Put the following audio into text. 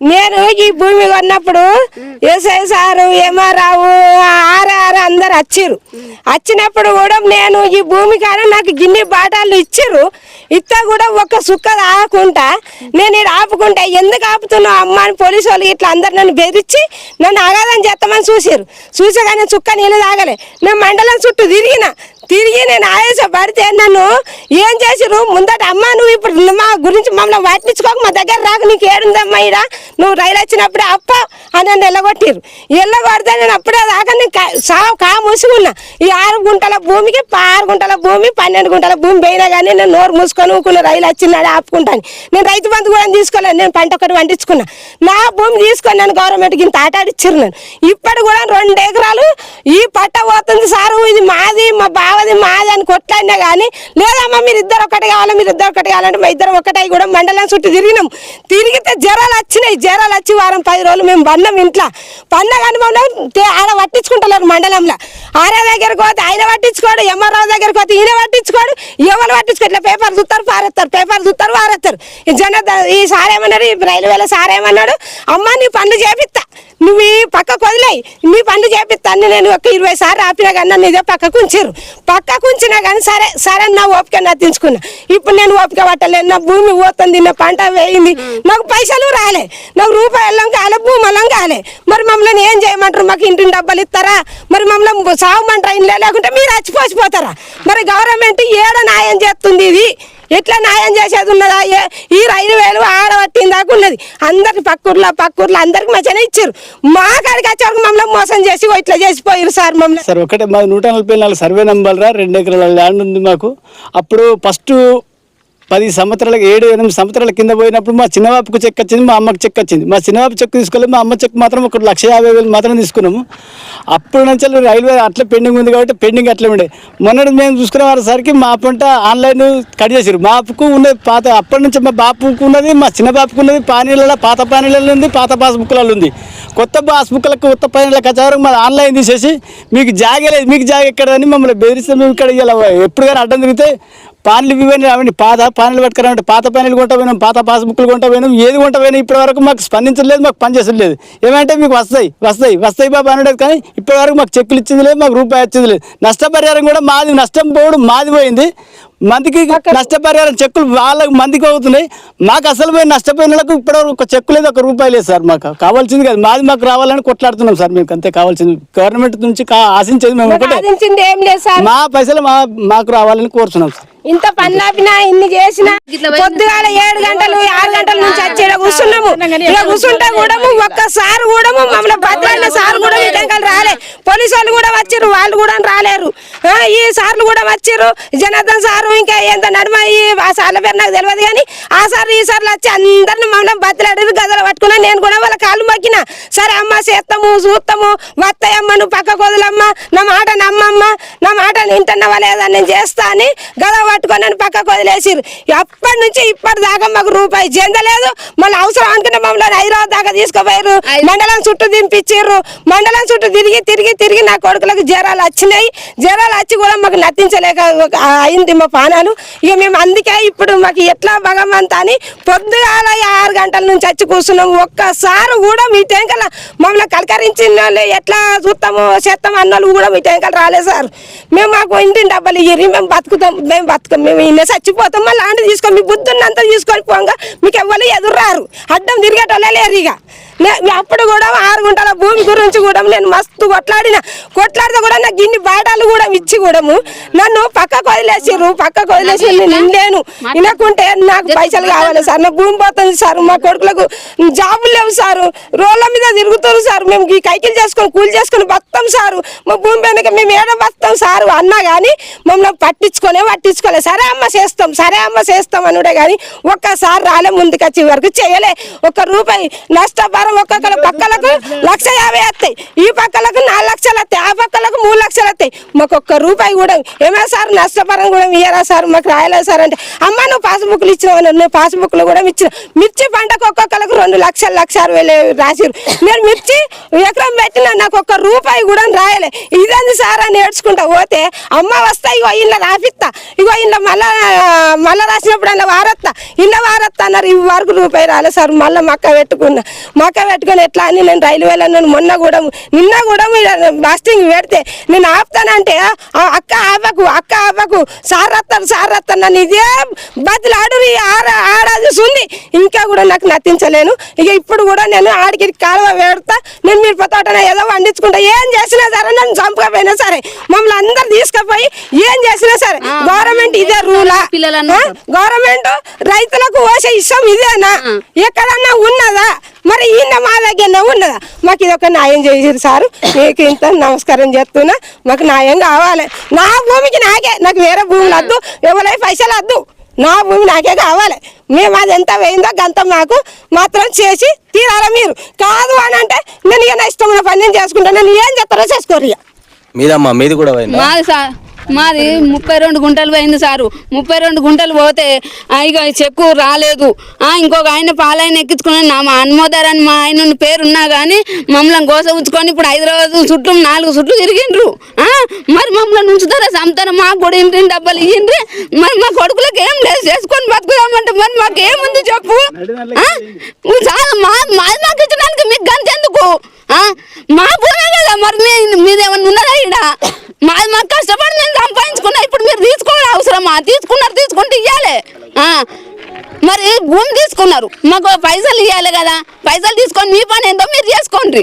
నేను ఈ భూమి కొన్నప్పుడు ఎస్ఐ సారు ఎంఆర్ఆవు ఆర్ఆర్ అందరు వచ్చిర్రు వచ్చినప్పుడు కూడా నేను ఈ భూమి కాడ నాకు గిన్నె బాటాలు ఇచ్చిర్రు. ఇత్త కూడా ఒక్క సుక్క ఆకుండా నేను ఇది ఆపుకుంటా. ఎందుకు ఆపుతున్నావు అమ్మ అని పోలీసు వాళ్ళు ఇట్లా అందరు నన్ను బెదిరించి నన్ను ఆగాదని చేస్తామని చూసిర్రు. చూసి కానీ చుక్క నీళ్ళు తాగలే. నేను మండలం చుట్టూ తిరిగిన. తిరిగి నేను ఆయాస పడితే నన్ను ఏం చేసిరు ముందట అమ్మ నువ్వు ఇప్పుడు మా గురించి మమ్మల్ని పట్టించుకోక మా దగ్గర రాక నీకు ఏడుందమ్మా ఈడ. నువ్వు రైలు వచ్చినప్పుడే అప్ప అని నన్ను ఎల్లగొట్టిరు ఎల్లగొడితే నేను అప్పుడే దాకా నేను కా- సావు కా మూసుకున్నా. ఈ ఆరు గుంటల భూమికి ఆరు గుంటల భూమి పన్నెండు గుంటల భూమి పోయినా కానీ నేను నోరు మూసుకొని ఊకున్న రైలు వచ్చిందని ఆపుకుంటాను. నేను రైతు బంధు కూడా తీసుకోలేదు నేను పంట ఒకటి పండించుకున్నా. నా భూమి తీసుకొని నేను గవర్నమెంట్కి ఇంత ఆటాడిచ్చిరు నేను ఇప్పుడు కూడా రెండు ఎకరాలు ఈ పట్ట పోతుంది మా బావది మాది అని కొట్లాడినా కానీ లేదమ్మా మీరు ఇద్దరు ఒకటి కావాలి మీరు ఇద్దరు ఒకటి కావాలంటే మా ఇద్దరు ఒకటై కూడా మండలం చుట్టూ తిరిగినాం. తిరిగితే జ్వరాలు వచ్చినాయి జ్వరాలు వచ్చి వారం పది రోజులు మేము పన్నాం ఇంట్లో. పండగ కానీ ఆడ పట్టించుకుంటలేరు మండలంలో. ఆరే దగ్గరకు పోతే ఆయన పట్టించుకోడు ఎంఆర్ఓ దగ్గరకు పోతే ఈయన పట్టించుకోడు ఎవరు పట్టించుకో ఇట్లా పేపర్ చూస్తారు పారేస్తారు పేపర్ చూస్తారు పారేస్తారు జన ఈ సార్ ఏమన్నాడు ఈ రైల్వేలో సార్ ఏమన్నాడు అమ్మ నీ పనులు చేపిస్తా నువ్వు ఈ పక్కకు వదిలేయి. నీ పనులు చేపిస్తాను. నేను ఒక ఇరవై సార్లు ఆపినా కానీ నన్ను ఇదే పక్కకు ఉంచారు. పక్కకు ఉంచినా కానీ సరే సరే నా ఓపిక నత్తించుకున్నా ఇప్పుడు నేను ఓపిక పట్టలేను నా భూమి పోతుంది నా పంట వేయింది. నాకు పైసలు రాలే. నాకు రూపాయలం కాలే భూమలం కాలే. మరి మమ్మల్ని ఏం చేయమంటారు? మాకు ఇంటిని డబ్బులు ఇస్తారా? మరి మమ్మల్ని సాగుమంటారా ఇంట్లో లేకుంటే మీరు అచ్చిపోసిపోతారా? మరి గవర్నమెంట్ ఏడ న్యాయం చేస్తుంది ఇది? ఎట్లా న్యాయం చేసేది ఉన్నదా? ఏ- ఈ రైలు వేలు ఆడబట్టింది దాకా ఉన్నది అందరికి పక్కూర్లో పక్కూర్లో అందరికి మంచిగానే ఇచ్చారు. మా కాడికి వచ్చేవరకు మమ్మల్ని మోసం చేసి ఇట్లా చేసిపోయారు సార్ మమ్మల్ని. సార్ ఒకటే మాది నూట నలభై నాలుగు సర్వే నెంబర్ రా రెండు ఎకరాల ల్యాండ్ ఉంది మాకు. అప్పుడు ఫస్ట్ పది సంవత్సరాల ఏడు ఎనిమిది సంవత్సరాల కింద పోయినప్పుడు మా చిన్నబాబుకు చెక్ వచ్చింది మా అమ్మకి చెక్ వచ్చింది. మా చిన్నబాబు చెక్ తీసుకోలేదు మా అమ్మ చెక్ మాత్రం ఒక లక్ష యాభై వేలు మాత్రం తీసుకున్నాము. అప్పుడు నుంచి రైల్వే అట్లా పెండింగ్ ఉంది కాబట్టి పెండింగ్ అట్లా ఉండే. మొన్నటి మేము చూసుకునే వారిసరికి మా పంట ఆన్లైన్ కట్ చేసారు మాకు ఉన్నది పాత అప్పటి నుంచి మా బాపుకు ఉన్నది మా చిన్న బాపుకు ఉన్నది పానీలలో పాత పానీళ్ళలో ఉంది పాత పాస్బుక్లలో ఉంది. కొత్త పాస్బుక్లకు కొత్త పానీళ్ళకి వచ్చేవరకు మా ఆన్లైన్ తీసేసి మీకు జాగలేదు మీకు జాగ ఎక్కడని మమ్మల్ని బెదిరిస్తే మేము ఇక్కడ ఎప్పుడు కానీ అడ్డం తిరిగితే పానీలు ఇవన్నీ రావండి. పాత పానీలు పట్టుకురామంటే పాత పానీలు కొంటా పోయినాం పాత పాస్బుక్లు కొంటా పోయినాం. ఏది కొంటా పోయినా ఇప్పటి వరకు మాకు స్పందించలేదు మాకు పనిచేసలేదు. ఏమంటే మీకు వస్తాయి వస్తాయి వస్తాయి బాబా అనలేదు కానీ ఇప్పటివరకు మాకు చెక్కులు ఇచ్చింది లేదు మాకు రూపాయి వచ్చింది లేదు. నష్టపరిహారం కూడా మాది నష్టం పోవడం మాది పోయింది. మందికి నష్టపరిహారం చెక్కులు వాళ్ళకి మందికి అవుతున్నాయి. మాకు అసలు పోయి నష్టపోయిన వాళ్ళకు ఇప్పటివరకు ఒక చెక్కు లేదు ఒక రూపాయి లేదు సార్ మాకు. కావాల్సింది కాదు. మాది మాకు రావాలని కొట్లాడుతున్నాం సార్ మీకు అంతే కావాల్సింది. గవర్నమెంట్ నుంచి కా- ఆశించేది మేము ఒకటే. సాధించింది ఏం లేదు సార్. మా పైసలు మా మాకు రావాలని కోరుతున్నాం సార్. ఇంత పనులాపినా ఇన్ని చేసినా పొద్దుగాల ఏడు గంటలు ఆరు గంటల నుంచి వచ్చి కూర్చున్నాము. ఇక్కడ కూర్చుంటే కూడా ఒక్కసారి కూడా మమ్మల్ని భద్రాల సార్ కూడా విధంగా రాలే. పోలీసు వాళ్ళు కూడా వచ్చారు వాళ్ళు కూడా రాలేరు. ఈ సార్లు కూడా వచ్చారు జనార్దన్ సారు ఇంకా ఎంత నడుమ ఆ సార్ల పేరు నాకు తెలియదు కానీ ఆ సార్లు ఈ సార్లు వచ్చి అందరిని మమ్మల్ని అడిగి గదలు పట్టుకున్నా నేను కూడా వాళ్ళ కాళ్ళు మొక్కిన. సరే చేస్తాము చూస్తాము. వస్తాయమ్మ నువ్వు పక్కకు వదలమ్మ నా మాట నమ్మమ్మ నా మాట వింటున్నావా లేదా నేను చేస్తా అని గద పట్టుకొని నన్ను పక్కకు వదిలేసిరు అప్పటి నుంచి ఇప్పటి దాకా మాకు రూపాయి చెందలేదు మళ్ళీ అవసరం అనుకున్న మమ్మల్ని హైదరాబాద్ దాకా తీసుకుపోయారు మండలం చుట్టూ దింపించారు మండలం చుట్టూ తిరిగి తిరిగి తిరిగి నా కొడుకులకు జ్వరాలు వచ్చినాయి. జ్వరాలు వచ్చి కూడా మాకు నటించలేక అయింది మా పానాలు. ఇక మేము అందుకే ఇప్పుడు మాకు ఎట్లా భగవంత అని పొద్దుగాల ఆరు గంటల నుంచి వచ్చి కూర్చున్నాం. ఒక్కసారి కూడా మీ టెంకల మమ్మల్ని కలకరించిన వాళ్ళు ఎట్లా చూస్తాము చేస్తాము అన్న వాళ్ళు కూడా మీ టెంకలు రాలేదు సార్. మేము మాకు ఇంటిని డబ్బులు ఇయ్యి మేము బతుకుతాం మేము బతుకం మేము ఇన్న చచ్చిపోతాం మళ్ళీ ఆంటీ తీసుకో మీ బుద్ధున్నంతా తీసుకొని పోగా మీకు ఎవ్వరు ఎదురు రారు అడ్డం తిరిగేటోళ్ళే లేరు ఇక. అప్పుడు కూడా ఆరు గుంటల భూమి గురించి కూడా నేను మస్తు కొట్లాడిన. కొట్లాడితే కూడా నాకు ఇన్ని బాటాలు కూడా ఇచ్చి కూడా నన్ను పక్కకు వదిలేసిర్రు పక్కకు వదిలేసి నేను నిండేను వినకుంటే నాకు పైసలు కావాలి సార్ నా భూమి పోతుంది సార్ మా కొడుకులకు జాబులు లేవు సార్. రోడ్ల మీద తిరుగుతారు సార్. మేము ఈ కైకిలు చేసుకొని కూలి చేసుకొని బతాం సారు. మా భూమి వెనక మేము ఏడ బతాం సారు అన్నా కానీ మమ్మల్ని పట్టించుకొనే పట్టించుకోలే. సరే అమ్మ చేస్తాం సరే అమ్మ చేస్తాం అనుడే కానీ ఒక్కసారి రాలే ముందుకు వచ్చే వరకు చేయలే. ఒక్క రూపాయి నష్టపరిహారం సంవత్సరం ఒక్కొక్కరు పక్కలకు లక్ష యాభై వస్తాయి. ఈ పక్కలకు నాలుగు లక్షలు వస్తాయి. ఆ పక్కలకు మూడు లక్షలు వస్తాయి. మాకు ఒక్క రూపాయి కూడా ఏమైనా సార్ నష్టపరం కూడా ఇయ్యరా సార్? మాకు రాయలేదు సార్ అంటే అమ్మ నువ్వు పాస్బుక్లు ఇచ్చినావు నువ్వు పాస్బుక్లు కూడా ఇచ్చిన మిర్చి పంటకు ఒక్కొక్కరికి రెండు లక్షలు లక్ష అరవై వేలు రాసిరు నేను మిర్చి ఎకరం పెట్టిన నాకు ఒక్క రూపాయి కూడా రాయలే. ఇదంది సార్ అని నేర్చుకుంటా పోతే అమ్మ వస్తా ఇగో ఇళ్ళ రాపిస్తా. ఇగో ఇళ్ళ మళ్ళా మళ్ళా రాసినప్పుడు అన్న వారత్తా. ఇళ్ళ వారత్తా అన్నారు. ఈ వరకు రూపాయి రాలే సార్. మళ్ళీ మక్క పెట్టుకున్నా. మక్క పెట్టుకుని ఎట్లా? అని నేను రైల్వేలో నేను మొన్న కూడా నిన్న కూడా బాస్టింగ్ పెడితే నేను ఆపుతానంటే ఆ అక్క ఆపకు అక్క ఆపకు. సార్ రత్తాను సార్ రత్తాను నన్ను ఇదే బదులాడు ఆడ ఆడాది ఉంది ఇంకా కూడా నాకు నటించలేను. ఇక ఇప్పుడు కూడా నేను ఆడికి కాలువ వేడుతా నేను మీరు తోటన ఏదో వండించుకుంటా. ఏం చేసినా సరే నన్ను చంపకపోయినా సరే మమ్మల్ని అందరు తీసుకుపోయి ఏం చేసినా సరే గవర్నమెంట్ ఇదే రూలా. గవర్నమెంట్ రైతులకు పోసే ఇష్టం ఇదేనా? ఎక్కడన్నా ఉన్నదా? మరి ఈయన మా దగ్గర ఉన్నదా? మాకు ఇది ఒక న్యాయం చేసారు సార్. మీకు ఇంత నమస్కారం చేస్తున్నా మాకు న్యాయం కావాలి. నా భూమికి నాకే. నాకు వేరే భూములు వద్దు ఎవరై పైసలు వద్దు. నా భూమి నాకే కావాలి. మేము అది ఎంత వేయిందో గంత మాకు మాత్రం చేసి తీరాలి మీరు. కాదు అని అంటే నేను ఇక నా ఇష్టమైన పని నేను చేసుకుంటాను నేను ఏం చెప్తారో చేసుకోరు ఇక. మీదమ్మా మీది కూడా పోయిందా? మాది సార్ మాది ముప్పై రెండు గుంటలు పోయింది సారు. ముప్పై రెండు గుంటలు పోతే ఇక చెక్కు రాలేదు. ఇంకొక ఆయన పాలైన ఎక్కించుకుని నా మా అన్మోదారని అని మా ఆయన పేరు ఉన్నా కానీ మమ్మల్ని గోస ఉంచుకొని ఇప్పుడు హైదరాబాద్ చుట్టూ నాలుగు చుట్టూ తిరిగిండ్రు. ఆ, మరి మమ్మల్ని ఉంచుతారా? చంపుతారా మాకు కూడా ఇంటి డబ్బులు ఇయ్యండ్రి. మరి మా కొడుకులకు ఏం లేదు. చేసుకొని బతుకుదామంటే మరి మాకు ఏముంది చెప్పు చాలా. మా మాది మాకు ఇచ్చడానికి మీకు గంత ఎందుకు మా భూమే కదా మరి మీదేమన్నా ఉన్నదా ఈడ? మాది మాకు కష్టం నేను సంపాదించుకున్నా ఇప్పుడు మీరు తీసుకున్నారు తీసుకుంటే ఇవ్వాలి మరి భూమి తీసుకున్నారు. మాకు పైసలు ఇవ్వాలి కదా. పైసలు తీసుకొని మీ పని ఏందో మీరు చేసుకోండి.